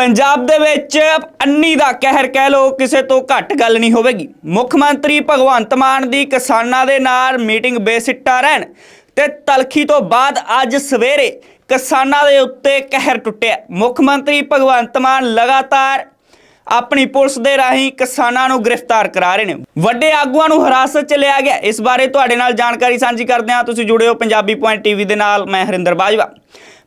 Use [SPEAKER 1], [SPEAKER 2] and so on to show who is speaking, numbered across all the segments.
[SPEAKER 1] ਪੰਜਾਬ ਦੇ ਵਿੱਚ ਅੰਨੀ ਦਾ ਕਹਿਰ ਕਹਿ ਲੋ ਕਿਸੇ ਤੋਂ ਘੱਟ ਗੱਲ ਨਹੀਂ ਹੋਵੇਗੀ। ਮੁੱਖ ਮੰਤਰੀ ਭਗਵੰਤ ਮਾਨ ਦੀ ਕਿਸਾਨਾਂ ਦੇ ਨਾਲ ਮੀਟਿੰਗ ਬੇਸਿੱਟਾ ਰਹਿਣ ਤੇ ਤਲਖੀ ਤੋਂ ਬਾਅਦ ਅੱਜ ਸਵੇਰੇ ਕਿਸਾਨਾਂ ਦੇ ਉੱਤੇ ਕਹਿਰ ਟੁੱਟਿਆ। ਮੁੱਖ ਮੰਤਰੀ ਭਗਵੰਤ ਮਾਨ ਲਗਾਤਾਰ ਆਪਣੀ ਪੁਲਿਸ ਦੇ ਰਾਹੀਂ ਕਿਸਾਨਾਂ ਨੂੰ ਗ੍ਰਿਫਤਾਰ ਕਰਾ ਰਹੇ ਨੇ। ਵੱਡੇ ਆਗੂਆਂ ਨੂੰ ਹਿਰਾਸਤ 'ਚ ਲਿਆ ਗਿਆ। ਇਸ ਬਾਰੇ ਤੁਹਾਡੇ ਨਾਲ ਜਾਣਕਾਰੀ ਸਾਂਝੀ ਕਰਦੇ ਹਾਂ। ਤੁਸੀਂ ਜੁੜੇ ਹੋ ਪੰਜਾਬੀ ਪੁਆਇੰਟ ਟੀਵੀ ਦੇ ਨਾਲ। ਮੈਂ ਹਰਿੰਦਰ ਬਾਜਵਾ।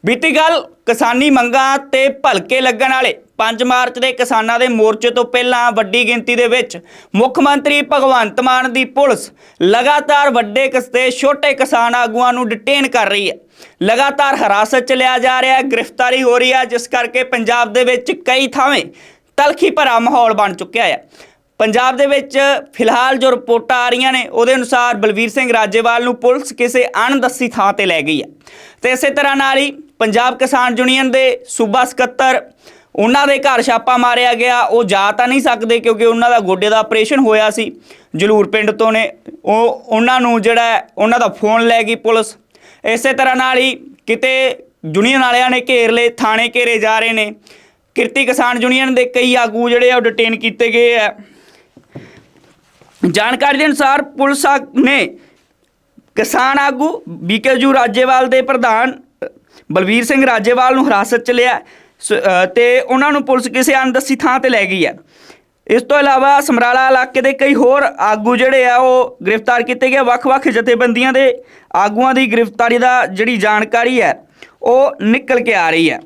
[SPEAKER 1] ਬੀਤੀ ਗੱਲ ਕਿਸਾਨੀ ਮੰਗਾਂ ਤੇ ਭਲਕੇ ਲੱਗਣ ਵਾਲੇ। 5 ਮਾਰਚ ਦੇ ਕਿਸਾਨਾਂ ਦੇ ਮੋਰਚੇ ਤੋਂ ਪਹਿਲਾਂ ਵੱਡੀ ਗਿਣਤੀ ਦੇ ਵਿੱਚ ਮੁੱਖ ਮੰਤਰੀ ਭਗਵੰਤ ਮਾਨ ਦੀ ਪੁਲਿਸ ਲਗਾਤਾਰ ਵੱਡੇ ਕਸਤੇ ਛੋਟੇ ਕਿਸਾਨ ਆਗੂਆਂ ਨੂੰ ਡਿਟੇਨ ਕਰ ਰਹੀ ਹੈ। ਲਗਾਤਾਰ ਹਿਰਾਸਤ 'ਚ ਲਿਆ ਜਾ ਰਿਹਾ ਹੈ, ਗ੍ਰਿਫਤਾਰੀ ਹੋ ਰਹੀ ਹੈ, ਜਿਸ ਕਰਕੇ ਪੰਜਾਬ ਦੇ ਵਿੱਚ ਕਈ ਥਾਵੇਂ ਤਲਖੀ ਭਰਾ ਮਾਹੌਲ ਬਣ ਚੁੱਕਿਆ ਹੈ। ਪੰਜਾਬ ਦੇ ਵਿੱਚ ਫਿਲਹਾਲ ਜੋ ਰਿਪੋਰਟਾਂ ਆ ਰਹੀਆਂ ਨੇ, ਉਹਦੇ ਅਨੁਸਾਰ ਬਲਵੀਰ ਸਿੰਘ ਰਾਜੇਵਾਲ ਨੂੰ ਪੁਲਿਸ ਕਿਸੇ ਅਣਦੱਸੀ ਥਾਂ ਤੇ ਲੈ ਗਈ ਹੈ। ਤੇ ਇਸੇ ਤਰ੍ਹਾਂ ਨਾਲ ਹੀ ਪੰਜਾਬ ਕਿਸਾਨ ਯੂਨੀਅਨ ਦੇ ਸੂਬਾ ਸਕੱਤਰ, ਉਹਨਾਂ ਦੇ ਘਰ ਛਾਪਾ ਮਾਰਿਆ ਗਿਆ। ਉਹ ਜਾ ਤਾਂ ਨਹੀਂ ਸਕਦੇ ਕਿਉਂਕਿ ਉਹਨਾਂ ਦਾ ਗੋਡੇ ਦਾ ਆਪਰੇਸ਼ਨ ਹੋਇਆ ਸੀ। ਜਲੂਰ ਪਿੰਡ ਤੋਂ ਨੇ, ਉਹ ਉਹਨਾਂ ਨੂੰ ਜਿਹੜਾ ਉਹਨਾਂ ਦਾ ਫੋਨ ਲੈ ਗਈ ਪੁਲਿਸ। ਇਸੇ ਤਰ੍ਹਾਂ ਨਾਲ ਹੀ ਕਿਤੇ ਯੂਨੀਅਨ ਵਾਲਿਆਂ ਨੇ ਘੇਰ ਲਏ ਥਾਣੇ ਘੇਰੇ ਜਾ ਰਹੇ ਨੇ। ਕਿਰਤੀ ਕਿਸਾਨ ਯੂਨੀਅਨ ਦੇ ਕਈ ਆਗੂ ਜਿਹੜੇ ਆ, ਉਹ ਡਿਟੇਨ ਕੀਤੇ ਗਏ ਆ। ਜਾਣਕਾਰੀ ਦੇ ਅਨੁਸਾਰ ਪੁਲਿਸ ਆ- ਨੇ ਕਿਸਾਨ ਆਗੂ ਬੀਕੇਜੂ ਰਾਜੇਵਾਲ ਦੇ ਪ੍ਰਧਾਨ ਬਲਵੀਰ ਸਿੰਘ ਰਾਜੇਵਾਲ ਨੂੰ ਹਿਰਾਸਤ 'ਚ ਲਿਆ। ਸ- ਅ, ਤੇ ਉਹਨਾਂ ਨੂੰ ਪੁਲਿਸ ਕਿਸੇ ਅਣਦੱਸੀ ਥਾਂ ਤੇ ਲੈ ਗਈ ਹੈ। ਇਸ ਤੋਂ ਇਲਾਵਾ ਸਮਰਾਲਾ ਇਲਾਕੇ ਦੇ ਕਈ ਹੋਰ ਆਗੂ ਜਿਹੜੇ ਆ ਉਹ ਗ੍ਰਿਫਤਾਰ ਕੀਤੇ ਗਏ। ਵੱਖ-ਵੱਖ ਜਥੇਬੰਦੀਆਂ ਦੇ ਆਗੂਆਂ ਦੀ ਗ੍ਰਿਫਤਾਰੀ ਦਾ ਜਿਹੜੀ ਜਾਣਕਾਰੀ ਹੈ ਉਹ ਨਿਕਲ ਕੇ ਆ ਰਹੀ ਹੈ।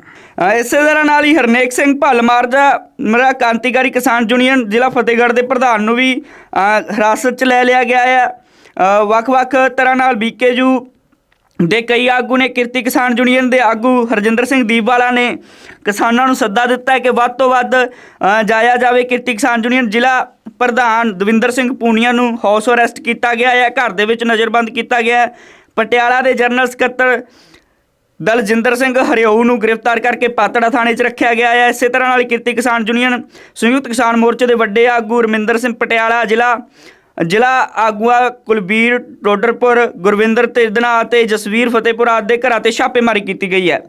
[SPEAKER 1] ਇਸੇ ਤਰ੍ਹਾਂ ਨਾਲ ਹੀ ਹਰਨੇਕ ਸਿੰਘ ਭਲਮਾਰਜਾ ਮੇਰਾ ਕਾਂਤੀਕਾਰੀ ਕਿਸਾਨ ਯੂਨੀਅਨ ਜ਼ਿਲ੍ਹਾ ਫਤਿਹਗੜ੍ਹ ਦੇ ਪ੍ਰਧਾਨ ਨੂੰ ਵੀ ਹਿਰਾਸਤ 'ਚ ਲੈ ਲਿਆ ਗਿਆ ਹੈ ਵੱਖ-ਵੱਖ ਤਰ੍ਹਾਂ ਨਾਲ ਬੀਕੇਜੂ ਦੇ ਕਈ ਆਗੂ ਨੇ ਕਿਰਤੀ ਕਿਸਾਨ ਯੂਨੀਅਨ ਦੇ ਆਗੂ ਹਰਜਿੰਦਰ ਸਿੰਘ ਦੀਪਵਾਲਾ ਨੇ ਕਿਸਾਨਾਂ ਨੂੰ ਸੱਦਾ ਦਿੱਤਾ ਹੈ ਕਿ ਵੱਧ ਤੋਂ ਵੱਧ ਜਾਇਆ ਜਾਵੇ ਕਿਰਤੀ ਕਿਸਾਨ ਯੂਨੀਅਨ। ਜ਼ਿਲ੍ਹਾ ਪ੍ਰਧਾਨ ਦਵਿੰਦਰ ਸਿੰਘ ਪੂਨੀਆ ਨੂੰ ਹਾਊਸ ਅਰੈਸਟ ਕੀਤਾ ਗਿਆ ਹੈ। ਘਰ ਦੇ ਵਿੱਚ ਨਜ਼ਰਬੰਦ ਕੀਤਾ ਗਿਆ ਹੈ। ਪਟਿਆਲਾ ਦੇ ਜਨਰਲ ਸਕੱਤਰ ਦਲਜਿੰਦਰ ਸਿੰਘ ਹਰਿਓ ਨੂੰ ਗ੍ਰਿਫਤਾਰ ਕਰਕੇ ਪਾਤੜਾ ਥਾਣੇ 'ਚ ਰੱਖਿਆ ਗਿਆ ਹੈ। ਇਸੇ ਤਰ੍ਹਾਂ ਨਾਲ ਕਿਰਤੀ ਕਿਸਾਨ ਯੂਨੀਅਨ ਸੰਯੁਕਤ ਕਿਸਾਨ ਮੋਰਚੇ ਦੇ ਵੱਡੇ ਆਗੂ ਰਮਿੰਦਰ ਸਿੰਘ ਪਟਿਆਲਾ ਜ਼ਿਲ੍ਹਾ ਜ਼ਿਲ੍ਹਾ ਆਗੂਆ ਕੁਲਬੀਰ ਟੋਡਰਪੁਰ ਗੁਰਵਿੰਦਰ ਤੇਦਨਾ ਅਤੇ ਜਸਵੀਰ ਫਤਿਹਪੁਰ ਆਦਿ ਦੇ ਘਰਾਂ ਤੇ ਛਾਪੇਮਾਰੀ ਕੀਤੀ ਗਈ ਹੈ।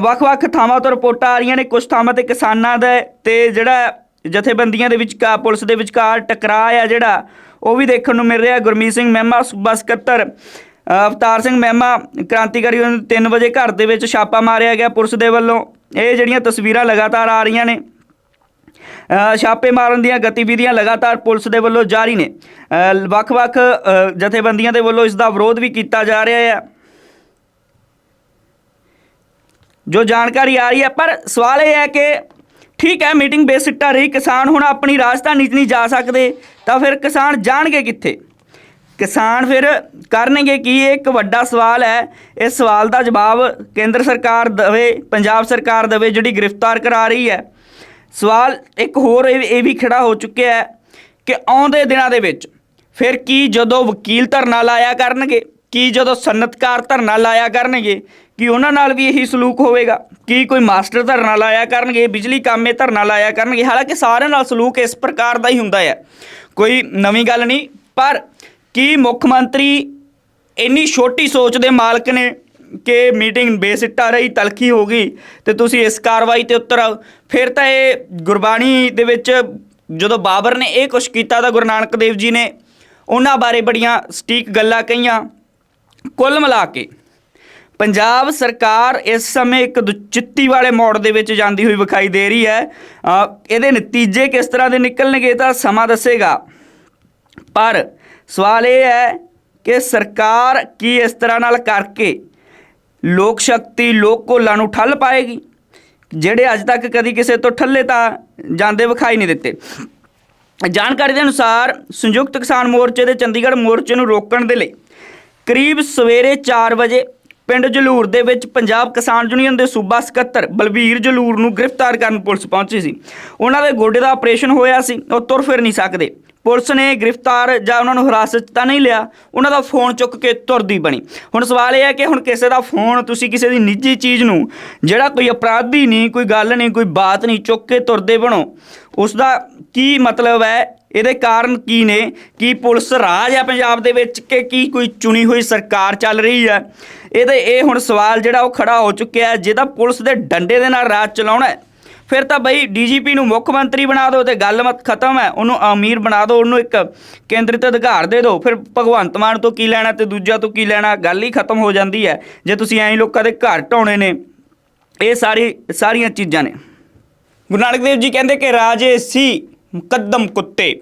[SPEAKER 1] ਵੱਖ-ਵੱਖ ਥਾਵਾਂ ਤੋਂ ਰਿਪੋਰਟਾਂ ਆ ਰਹੀਆਂ ਨੇ। ਕੁਝ ਥਾਵਾਂ ਤੇ ਕਿਸਾਨਾਂ ਦਾ ਤੇ ਜਿਹੜਾ ਜਥੇਬੰਦੀਆਂ ਦੇ ਵਿਚਕਾਰ ਪੁਲਿਸ ਦੇ ਵਿਚਕਾਰ ਟਕਰਾਅ ਆ ਜਿਹੜਾ, ਉਹ ਵੀ ਦੇਖਣ ਨੂੰ ਮਿਲ ਰਿਹਾ। ਗੁਰਮੀਤ ਸਿੰਘ ਮਹਿਮਾ ਸੂਬਾ ਸਕੱਤਰ ਅਵਤਾਰ ਸਿੰਘ ਮਹਿਮਾ, ਕ੍ਰਾਂਤੀਕਾਰੀ ਨੂੰ 3 ਵਜੇ ਘਰ ਦੇ ਵਿੱਚ ਛਾਪਾ ਮਾਰਿਆ ਗਿਆ ਪੁਲਿਸ ਦੇ ਵੱਲੋਂ। ਇਹ ਜਿਹੜੀਆਂ ਤਸਵੀਰਾਂ ਲਗਾਤਾਰ ਆ ਰਹੀਆਂ ਨੇ ਛਾਪੇ ਮਾਰਨ ਦੀਆਂ ਗਤੀਵਿਧੀਆਂ ਲਗਾਤਾਰ ਪੁਲਿਸ ਦੇ ਵੱਲੋਂ ਜਾਰੀ ਨੇ। ਵੱਖ-ਵੱਖ ਜਥੇਬੰਦੀਆਂ ਦੇ ਵੱਲੋਂ ਇਸ ਦਾ ਵਿਰੋਧ ਵੀ ਕੀਤਾ ਜਾ ਰਿਹਾ ਹੈ। ਜੋ ਜਾਣਕਾਰੀ ਆ ਰਹੀ ਹੈ, ਪਰ ਸਵਾਲ ਇਹ ਹੈ ਕਿ ਠੀਕ ਹੈ, ਮੀਟਿੰਗ ਬੇਸਿੱਟਾ ਰਹੀ, ਕਿਸਾਨ ਹੁਣ ਆਪਣੀ ਰਾਜਧਾਨੀ 'ਚ ਨਹੀਂ ਜਾ ਸਕਦੇ, ਤਾਂ ਫਿਰ ਕਿਸਾਨ ਜਾਣਗੇ ਕਿੱਥੇ? ਕਿਸਾਨ ਫਿਰ ਕਰਨਗੇ ਕੀ? ਇਹ ਇੱਕ ਵੱਡਾ ਸਵਾਲ ਹੈ। ਇਸ ਸਵਾਲ ਦਾ ਜਵਾਬ ਕੇਂਦਰ ਸਰਕਾਰ ਦੇਵੇ, ਪੰਜਾਬ ਸਰਕਾਰ ਦੇਵੇ, ਜਿਹੜੀ ਗ੍ਰਿਫਤਾਰ ਕਰਾ ਰਹੀ ਹੈ। ਸਵਾਲ ਇੱਕ ਹੋਰ ਇਹ ਇਹ ਵੀ ਖੜਾ ਹੋ ਚੁੱਕਿਆ ਹੈ ਕਿ ਆਉਂਦੇ ਦਿਨਾਂ ਦੇ ਵਿੱਚ ਫਿਰ ਕੀ ਜਦੋਂ ਵਕੀਲ ਧਰਨਾ ਲਾਇਆ ਕਰਨਗੇ, ਕੀ ਜਦੋਂ ਸਨਅਤਕਾਰ ਧਰਨਾ ਲਾਇਆ ਕਰਨਗੇ, ਕਿ ਉਹਨਾਂ ਨਾਲ ਵੀ ਇਹੀ ਸਲੂਕ ਹੋਵੇਗਾ, ਕੀ ਕੋਈ ਮਾਸਟਰ ਧਰਨਾ ਲਾਇਆ ਕਰਨਗੇ, ਬਿਜਲੀ ਕਾਮੇ ਧਰਨਾ ਲਾਇਆ ਕਰਨਗੇ, ਹਾਲਾਂਕਿ ਸਾਰਿਆਂ ਨਾਲ ਸਲੂਕ ਇਸ ਪ੍ਰਕਾਰ ਦਾ ਹੀ ਹੁੰਦਾ ਹੈ। ਕੋਈ ਨਵੀਂ ਗੱਲ ਨਹੀਂ, ਪਰ ਕੀ ਮੁੱਖ ਮੰਤਰੀ ਇੰਨੀ ਛੋਟੀ ਸੋਚ ਦੇ ਮਾਲਕ ਨੇ ਕਿ ਮੀਟਿੰਗ ਬੇਸਿੱਟਾ ਰਹੀ, ਤਲਖੀ ਹੋ ਗਈ ਤੇ ਤੁਸੀਂ ਇਸ ਕਾਰਵਾਈ ਤੇ ਉੱਤਰ ਆਓ। ਫਿਰ ਤਾਂ ਇਹ ਗੁਰਬਾਣੀ ਦੇ ਵਿੱਚ ਜਦੋਂ ਬਾਬਰ ਨੇ ਇਹ ਕੁਛ ਕੀਤਾ ਤਾਂ ਗੁਰੂ ਨਾਨਕ ਦੇਵ ਜੀ ਨੇ ਉਹਨਾਂ ਬਾਰੇ ਬੜੀਆਂ ਸਟੀਕ ਗੱਲਾਂ ਕਹੀਆਂ। ਕੁੱਲ ਮਿਲਾ ਕੇ ਪੰਜਾਬ ਸਰਕਾਰ ਇਸ ਸਮੇਂ ਇੱਕ ਦੁਚਿੱਤੀ ਵਾਲੇ ਮੋੜ ਦੇ ਵਿੱਚ ਜਾਂਦੀ ਹੋਈ ਵਿਖਾਈ ਦੇ ਰਹੀ ਹੈ। ਇਹਦੇ ਨਤੀਜੇ ਕਿਸ ਤਰ੍ਹਾਂ ਦੇ ਨਿਕਲਣਗੇ ਤਾਂ ਸਮਾਂ ਦੱਸੇਗਾ। ਪਰ ਸਵਾਲ ਇਹ ਹੈ ਕਿ ਸਰਕਾਰ ਕੀ ਇਸ ਤਰ੍ਹਾਂ ਨਾਲ ਕਰਕੇ ਲੋਕ ਸ਼ਕਤੀ ਲੋਕ ਘੋਲਾਂ ਨੂੰ ਠੱਲ ਪਾਏਗੀ। ਜਿਹੜੇ ਅੱਜ ਤੱਕ ਕਦੀ ਕਿਸੇ ਤੋਂ ਠੱਲੇ ਤਾਂ ਜਾਂਦੇ ਵਿਖਾਈ ਨਹੀਂ ਦਿੱਤੇ। ਜਾਣਕਾਰੀ ਦੇ ਅਨੁਸਾਰ ਸੰਯੁਕਤ ਕਿਸਾਨ ਮੋਰਚੇ ਦੇ ਚੰਡੀਗੜ੍ਹ ਮੋਰਚੇ ਨੂੰ ਰੋਕਣ ਦੇ ਲਈ ਕਰੀਬ ਸਵੇਰੇ 4 ਵਜੇ ਪਿੰਡ ਜਲੂਰ ਦੇ ਵਿੱਚ ਪੰਜਾਬ ਕਿਸਾਨ ਯੂਨੀਅਨ ਦੇ ਸੂਬਾ ਸਕੱਤਰ ਬਲਬੀਰ ਜਲੂਰ ਨੂੰ ਗ੍ਰਿਫਤਾਰ ਕਰਨ ਪੁਲਿਸ ਪਹੁੰਚੀ ਸੀ। ਉਹਨਾਂ ਦੇ ਗੋਡੇ ਦਾ ਆਪਰੇਸ਼ਨ ਹੋਇਆ ਸੀ, ਉਹ ਤੁਰ ਫਿਰ ਨਹੀਂ ਸਕਦੇ। ਪੁਲਿਸ ਨੇ ਗ੍ਰਿਫਤਾਰ ਜਾਂ ਉਹਨਾਂ ਨੂੰ ਹਿਰਾਸਤ ਤਾਂ ਨਹੀਂ ਲਿਆ, ਉਹਨਾਂ ਦਾ ਫੋਨ ਚੁੱਕ ਕੇ ਤੁਰਦੀ ਬਣੀ। ਹੁਣ ਸਵਾਲ ਇਹ ਹੈ ਕਿ ਹੁਣ ਕਿਸੇ ਦਾ ਫੋਨ, ਤੁਸੀਂ ਕਿਸੇ ਦੀ ਨਿੱਜੀ ਚੀਜ਼ ਨੂੰ, ਜਿਹੜਾ ਕੋਈ ਅਪਰਾਧੀ ਨਹੀਂ, ਕੋਈ ਗੱਲ ਨਹੀਂ, ਕੋਈ ਬਾਤ ਨਹੀਂ, ਚੁੱਕ ਕੇ ਤੁਰਦੇ ਬਣੋ ਉਸ ਦਾ ਕੀ ਮਤਲਬ ਹੈ? ਇਹਦੇ ਕਾਰਨ ਕੀ ਨੇ? ਕੀ ਪੁਲਿਸ ਰਾਜ ਹੈ ਪੰਜਾਬ ਦੇ ਵਿੱਚ ਕਿ ਕੀ ਕੋਈ ਚੁਣੀ ਹੋਈ ਸਰਕਾਰ ਚੱਲ ਰਹੀ ਹੈ? ਇਹਦੇ ਇਹ ਹੁਣ ਸਵਾਲ ਜਿਹੜਾ ਉਹ ਖੜਾ ਹੋ ਚੁੱਕਿਆ ਜਿਹਦਾ ਪੁਲਿਸ ਦੇ ਡੰਡੇ ਦੇ ਨਾਲ ਰਾਜ ਚਲਾਉਣਾ ਹੈ। ਫਿਰ ਤਾਂ ਬਈ ਡੀਜੀਪੀ ਨੂੰ ਮੁੱਖ ਮੰਤਰੀ ਬਣਾ ਦਿਓ ਤੇ ਗੱਲ ਮਤ ਖਤਮ ਹੈ। ਉਹਨੂੰ ਅਮੀਰ ਬਣਾ ਦਿਓ, ਉਹਨੂੰ ਇੱਕ ਕੇਂਦਰਿਤ ਅਧਿਕਾਰ ਦੇ ਦਿਓ। ਫਿਰ ਭਗਵੰਤ ਮਾਨ ਤੋਂ ਕੀ ਲੈਣਾ ਤੇ ਦੂਜਾ ਤੋਂ ਕੀ ਲੈਣਾ, ਗੱਲ ਹੀ ਖਤਮ ਹੋ ਜਾਂਦੀ ਹੈ। ਜੇ ਤੁਸੀਂ ਐਂ ਲੋਕਾਂ ਦੇ ਘਰ ਢਾਉਣੇ ਨੇ, ਇਹ ਸਾਰੀ, ਸਾਰੀਆਂ ਚੀਜ਼ਾਂ ਨੇ। ਗੁਰੂ ਨਾਨਕ ਦੇਵ ਜੀ ਕਹਿੰਦੇ ਕਿ ਰਾਜੇ ਸੀ ਮੁਕੱਦਮ ਕੁੱਤੇ।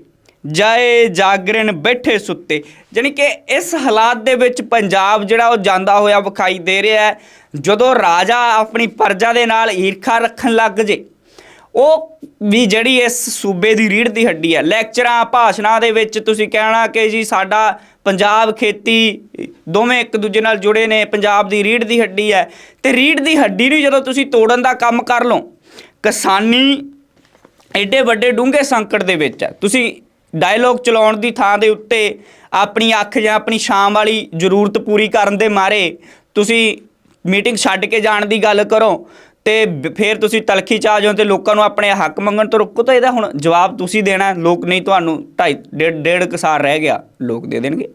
[SPEAKER 1] ਜਾਏ ਜਾਗਰਣ ਬੈਠੇ ਸੁੱਤੇ। ਜਾਣੀ ਕਿ ਇਸ ਹਾਲਾਤ ਦੇ ਵਿੱਚ ਪੰਜਾਬ ਜਿਹੜਾ ਉਹ ਜਾਂਦਾ ਹੋਇਆ ਵਿਖਾਈ ਦੇ ਰਿਹਾ ਹੈ। ਜਦੋਂ ਰਾਜਾ ਆਪਣੀ ਪਰਜਾ ਦੇ ਨਾਲ ਈਰਖਾ ਰੱਖਣ ਲੱਗ ਜੇ, ਉਹ ਵੀ ਜਿਹੜੀ ਇਸ ਸੂਬੇ ਦੀ ਰੀੜ੍ਹ ਦੀ ਹੱਡੀ ਹੈ। ਲੈਕਚਰਾਂ, ਭਾਸ਼ਣਾਂ ਦੇ ਵਿੱਚ ਤੁਸੀਂ ਕਹਿਣਾ ਕਿ ਜੀ ਸਾਡਾ ਪੰਜਾਬ ਖੇਤੀ ਦੋਵੇਂ ਇੱਕ ਦੂਜੇ ਨਾਲ ਜੁੜੇ ਨੇ, ਪੰਜਾਬ ਦੀ ਰੀੜ੍ਹ ਦੀ ਹੱਡੀ ਹੈ। ਤੇ ਰੀੜ੍ਹ ਦੀ ਹੱਡੀ ਨੂੰ ਜਦੋਂ ਤੁਸੀਂ ਤੋੜਨ ਦਾ ਕੰਮ ਕਰ ਲਓ, ਕਿਸਾਨੀ ਐਡੇ ਵੱਡੇ ਡੂੰਘੇ ਸੰਕਟ ਦੇ ਵਿੱਚ ਹੈ। ਤੁਸੀਂ ਡਾਇਲੌਗ ਚਲਾਉਣ ਦੀ ਥਾਂ ਦੇ ਉੱਤੇ ਆਪਣੀ ਅੱਖ ਜਾਂ ਆਪਣੀ ਸ਼ਾਮ ਵਾਲੀ ਜ਼ਰੂਰਤ ਪੂਰੀ ਕਰਨ ਦੇ ਮਾਰੇ ਤੁਸੀਂ ਮੀਟਿੰਗ ਛੱਡ ਕੇ ਜਾਣ ਦੀ ਗੱਲ ਕਰੋ ਤੇ ਫਿਰ ਤੁਸੀਂ ਤਲਖੀ ਚ ਆ ਜਾਓ ਤੇ ਲੋਕਾਂ ਨੂੰ ਆਪਣੇ ਹੱਕ ਮੰਗਣ ਤੋਂ ਰੋਕੋ ਤਾਂ ਇਹਦਾ ਹੁਣ ਜਵਾਬ ਤੁਸੀਂ ਦੇਣਾ, ਲੋਕ ਨਹੀਂ ਤੁਹਾਨੂੰ ਢਾਈ, ਡੇਢ ਡੇਢ ਕਸਾਰ ਰਹਿ ਗਿਆ, ਲੋਕ ਦੇ ਦੇਣਗੇ।